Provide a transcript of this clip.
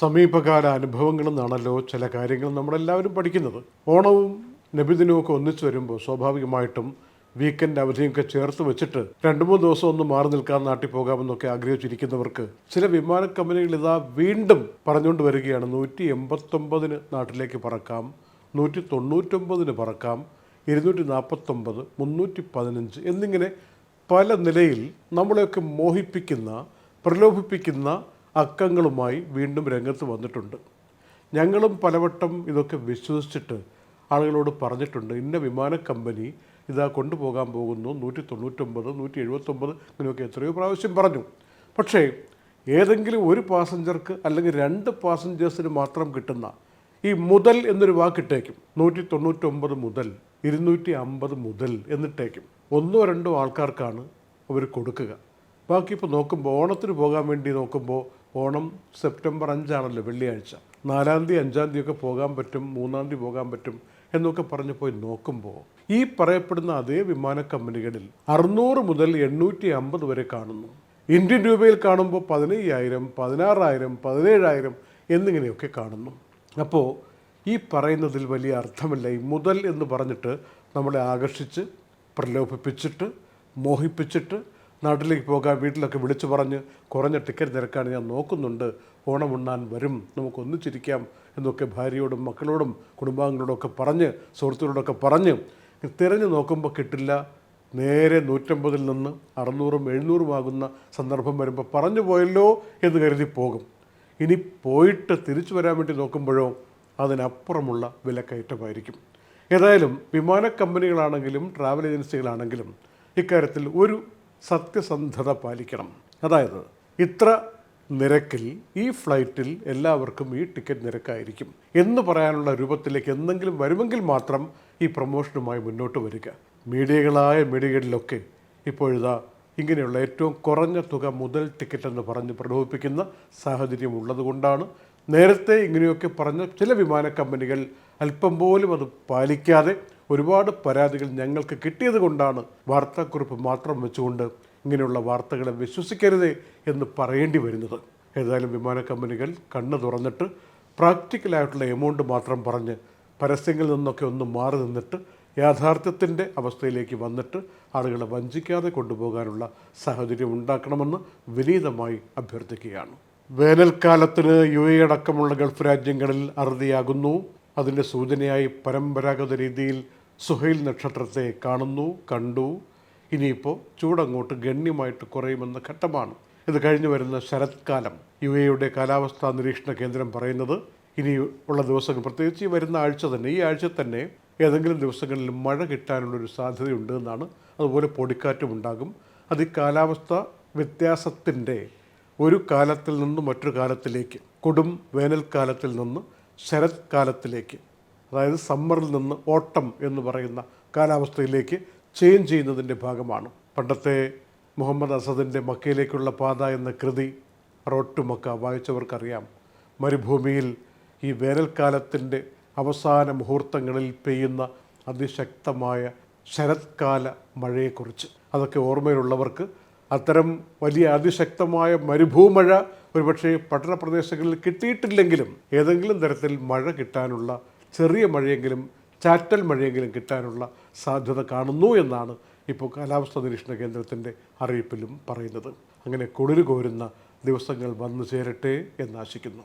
സമീപകാല അനുഭവങ്ങളിൽ നിന്നാണല്ലോ ചില കാര്യങ്ങൾ നമ്മളെല്ലാവരും പഠിക്കുന്നത്. ഓണവും നബിദിനവും ഒക്കെ ഒന്നിച്ചു വരുമ്പോൾ സ്വാഭാവികമായിട്ടും വീക്കെൻഡ് അവധിയൊക്കെ ചേർത്ത് വെച്ചിട്ട് രണ്ട് മൂന്ന് ദിവസം ഒന്ന് മാറി നിൽക്കാൻ നാട്ടിൽ പോകാമെന്നൊക്കെ ആഗ്രഹിച്ചിരിക്കുന്നവർക്ക് ചില വിമാന കമ്പനികൾ ഇതാ വീണ്ടും പറഞ്ഞുകൊണ്ട് വരികയാണ് നൂറ്റി എൺപത്തൊമ്പതിന് നാട്ടിലേക്ക് പറക്കാം നൂറ്റി തൊണ്ണൂറ്റൊമ്പതിന് പറക്കാം ഇരുന്നൂറ്റി നാൽപ്പത്തൊമ്പത് മുന്നൂറ്റി പതിനഞ്ച് എന്നിങ്ങനെ പല നിലയിൽ നമ്മളെയൊക്കെ മോഹിപ്പിക്കുന്ന പ്രലോഭിപ്പിക്കുന്ന അക്കങ്ങളുമായി വീണ്ടും രംഗത്ത് വന്നിട്ടുണ്ട്. ഞങ്ങളും പലവട്ടം ഇതൊക്കെ വിശ്വസിച്ചിട്ട് ആളുകളോട് പറഞ്ഞിട്ടുണ്ട്. ഇന്ന വിമാന കമ്പനി ഇതാ കൊണ്ടുപോകാൻ പോകുന്നു. നൂറ്റി തൊണ്ണൂറ്റൊമ്പത് നൂറ്റി എഴുപത്തൊമ്പത് ഇങ്ങനെയൊക്കെ എത്രയോ പ്രാവശ്യം പറഞ്ഞു. പക്ഷേ ഏതെങ്കിലും ഒരു പാസഞ്ചർക്ക് അല്ലെങ്കിൽ രണ്ട് പാസഞ്ചേഴ്സിന് മാത്രം കിട്ടുന്ന ഈ മുതൽ എന്നൊരു വാക്കിട്ടേക്കും. നൂറ്റി തൊണ്ണൂറ്റൊമ്പത് മുതൽ ഇരുന്നൂറ്റി അമ്പത് മുതൽ എന്നിട്ടേക്കും. ഒന്നോ രണ്ടോ ആൾക്കാർക്കാണ് അവർ കൊടുക്കുക. ബാക്കി ഇപ്പോൾ നോക്കുമ്പോൾ ഓണത്തിന് പോകാൻ വേണ്ടി നോക്കുമ്പോൾ ഓണം സെപ്റ്റംബർ അഞ്ചാണല്ലോ വെള്ളിയാഴ്ച. നാലാം തീയതി അഞ്ചാം തീയതി ഒക്കെ പോകാൻ പറ്റും മൂന്നാം തീയതി പോകാൻ പറ്റും എന്നൊക്കെ പറഞ്ഞു പോയി നോക്കുമ്പോൾ ഈ പറയപ്പെടുന്ന അതേ വിമാന കമ്പനികളിൽ അറുന്നൂറ് മുതൽ എണ്ണൂറ്റി അമ്പത് വരെ കാണുന്നു. ഇന്ത്യൻ രൂപയിൽ കാണുമ്പോൾ പതിനയ്യായിരം പതിനാറായിരം പതിനേഴായിരം എന്നിങ്ങനെയൊക്കെ കാണുന്നു. അപ്പോൾ ഈ പറയുന്നതിൽ വലിയ അർത്ഥമില്ല. ഈ മുതൽ എന്ന് പറഞ്ഞിട്ട് നമ്മളെ ആകർഷിച്ച് പ്രലോഭിപ്പിച്ചിട്ട് മോഹിപ്പിച്ചിട്ട് നാട്ടിലേക്ക് പോകാൻ വീട്ടിലൊക്കെ വിളിച്ചു പറഞ്ഞ് കുറഞ്ഞ ടിക്കറ്റ് നിരക്കാണ് ഞാൻ നോക്കുന്നുണ്ട്. ഓണം ഉണ്ണാൻ വരും. നമുക്ക് ഒന്നിച്ചിരിക്കാം എന്നൊക്കെ ഭാര്യയോടും മക്കളോടും കുടുംബാംഗങ്ങളോടും ഒക്കെ പറഞ്ഞ് സുഹൃത്തുക്കളോടൊക്കെ പറഞ്ഞ് തിരഞ്ഞു നോക്കുമ്പോൾ കിട്ടില്ല. നേരെ നൂറ്റമ്പതിൽ നിന്ന് അറുന്നൂറും എഴുന്നൂറും ആകുന്ന സന്ദർഭം വരുമ്പോൾ പറഞ്ഞു പോയല്ലോ എന്ന് കരുതി പോകും. ഇനി പോയിട്ട് തിരിച്ചു വരാൻ വേണ്ടി നോക്കുമ്പോഴോ അതിനപ്പുറമുള്ള വിലക്കയറ്റമായിരിക്കും. ഏതായാലും വിമാന കമ്പനികളാണെങ്കിലും ട്രാവൽ ഏജൻസികളാണെങ്കിലും ഇക്കാര്യത്തിൽ ഒരു സത്യസന്ധത പാലിക്കണം. അതായത് ഇത്ര നിരക്കിൽ ഈ ഫ്ലൈറ്റിൽ എല്ലാവർക്കും ഈ ടിക്കറ്റ് നിരക്കായിരിക്കും എന്ന് പറയാനുള്ള രൂപത്തിലേക്ക് എന്തെങ്കിലും വരുമെങ്കിൽ മാത്രം ഈ പ്രൊമോഷനുമായി മുന്നോട്ട് വരിക. മീഡിയകളായ മീഡിയകളിലൊക്കെ ഇപ്പോഴിതാ ഇങ്ങനെയുള്ള ഏറ്റവും കുറഞ്ഞ തുക മുതൽ ടിക്കറ്റ് എന്ന് പറഞ്ഞ് പ്രലോഭിപ്പിക്കുന്ന സാഹചര്യം ഉള്ളതുകൊണ്ടാണ് നേരത്തെ ഇങ്ങനെയൊക്കെ പറഞ്ഞ ചില വിമാന കമ്പനികൾ അല്പം പോലും അത് പാലിക്കാതെ ഒരുപാട് പരാതികൾ ഞങ്ങൾക്ക് കിട്ടിയത് കൊണ്ടാണ് വാർത്താക്കുറിപ്പ് മാത്രം വെച്ചുകൊണ്ട് ഇങ്ങനെയുള്ള വാർത്തകളെ വിശ്വസിക്കരുത് എന്ന് പറയേണ്ടി വരുന്നത്. ഏതായാലും വിമാന കമ്പനികൾ കണ്ണ് തുറന്നിട്ട് പ്രാക്ടിക്കലായിട്ടുള്ള എമൗണ്ട് മാത്രം പറഞ്ഞ് പരസ്യങ്ങളിൽ നിന്നൊക്കെ ഒന്ന് മാറി നിന്നിട്ട് യാഥാർത്ഥ്യത്തിന്റെ അവസ്ഥയിലേക്ക് വന്നിട്ട് ആളുകളെ വഞ്ചിക്കാതെ കൊണ്ടുപോകാനുള്ള സാഹചര്യം ഉണ്ടാക്കണമെന്ന് വിനീതമായി അഭ്യർത്ഥിക്കുകയാണ്. വേനൽക്കാലത്തിന് യു എ അടക്കമുള്ള ഗൾഫ് രാജ്യങ്ങളിൽ അറുതിയാകുന്നു. അതിന്റെ സൂചനയായി പരമ്പരാഗത രീതിയിൽ സുഹൈൽ നക്ഷത്രത്തെ കാണുന്നു കണ്ടു. ഇനിയിപ്പോൾ ചൂടങ്ങോട്ട് ഗണ്യമായിട്ട് കുറയുമെന്ന ഘട്ടമാണ്. ഇത് കഴിഞ്ഞു വരുന്ന ശരത്കാലം. യു എയുടെ കാലാവസ്ഥാ നിരീക്ഷണ കേന്ദ്രം പറയുന്നത് ഇനി ഉള്ള ദിവസങ്ങൾ പ്രത്യേകിച്ച് ഈ വരുന്ന ആഴ്ച തന്നെ ഈ ആഴ്ച തന്നെ ഏതെങ്കിലും ദിവസങ്ങളിൽ മഴ കിട്ടാനുള്ളൊരു സാധ്യതയുണ്ട് എന്നാണ്. അതുപോലെ പൊടിക്കാറ്റും ഉണ്ടാകും. അത് ഈ കാലാവസ്ഥ വ്യത്യാസത്തിന്റെ ഒരു കാലത്തിൽ നിന്ന് മറ്റൊരു കാലത്തിലേക്ക് കൊടും വേനൽക്കാലത്തിൽ നിന്ന് ശരത്കാലത്തിലേക്ക് അതായത് സമ്മറിൽ നിന്ന് ഓട്ടം എന്ന് പറയുന്ന കാലാവസ്ഥയിലേക്ക് ചേഞ്ച് ചെയ്യുന്നതിന്റെ ഭാഗമാണ്. പണ്ടത്തെ മുഹമ്മദ് അസദിന്റെ മക്കയിലേക്കുള്ള പാത എന്ന കൃതി റോഡ് ടു മക്ക വായിച്ചവർക്കറിയാം. മരുഭൂമിയിൽ ഈ വേനൽക്കാലത്തിന്റെ അവസാന മുഹൂർത്തങ്ങളിൽ പെയ്യുന്ന അതിശക്തമായ ശരത്കാല മഴയെക്കുറിച്ച്. അതൊക്കെ ഓർമ്മയിലുള്ളവർക്ക് അത്തരം വലിയ അതിശക്തമായ മരുഭൂമഴ ഒരുപക്ഷെ പട്ടണ പ്രദേശങ്ങളിൽ കിട്ടിയിട്ടില്ലെങ്കിലും ഏതെങ്കിലും തരത്തിൽ മഴ കിട്ടാനുള്ള ചെറിയ മഴയെങ്കിലും ചാറ്റൽ മഴയെങ്കിലും കിട്ടാനുള്ള സാധ്യത കാണുന്നു എന്നാണ് ഇപ്പോൾ കാലാവസ്ഥാ നിരീക്ഷണ കേന്ദ്രത്തിന്റെ അറിയിപ്പിലും പറയുന്നത്. അങ്ങനെ കുളിര് കോരുന്ന ദിവസങ്ങൾ വന്നു ചേരട്ടെ എന്നാശിക്കുന്നു